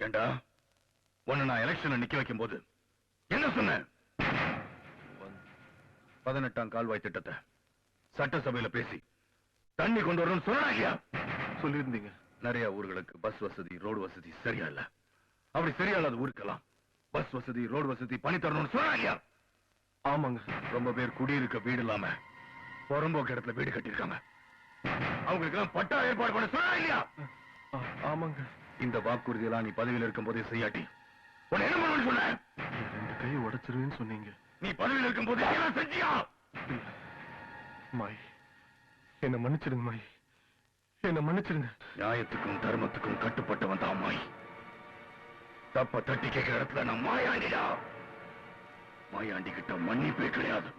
ஏண்டா? உன்னை நான் எலெக்ஷன்ல நிக்க வைக்கும் போது என்ன சொன்னேன் பதினெட்டாம் கால்வாய் திட்டத்தை சட்டசபையில பேசி தண்ணி கொண்டு வரணும்னு சொன்னாங்க சொல்லியிருந்தீங்க. நிறைய ஊர்களுக்கு பஸ் வசதி ரோடு வசதி சரியா இல்ல. அப்படி சரியா இல்லாத ஊருக்கெல்லாம் பஸ் வசதி ரோடு வசதி பண்ணி தரணும்னு சொன்னாங்க ஆமாங்க. ரொம்ப பேர் குடியிருக்க வீடு இல்லாம புறம்போக்கு இடத்துல வீடு கட்டியிருக்காங்க. அவங்களுக்கு எல்லாம் பட்டா ஏற்பாடு பண்ண சொன்னா இல்லையா ஆமாங்க. இந்த வாக்குறுதியெல்லாம் நீ பதவியில் இருக்கும் போதே செய்யாட்டி. உன்னை என்ன பண்ணணும்னு சொன்ன? என் ரெண்டு கையை உடைச்சிருவேன்னு சொன்னீங்க. நீ பதவியில் இருக்கும் போது எல்லாம் செஞ்சியா. மாய் என்ன மன்னிச்சிடுங்க மாய். என்ன மன்னிச்சிடுங்க. நியாயத்துக்கும் தர்மத்துக்கும் கட்டுப்பட்டவன் தான் மாய். தப்ப தட்டி கேட்கிற இடத்துல நான் மாயாண்டிடா. மாயாண்டி கிட்ட மன்னிப்பே கிடையாது.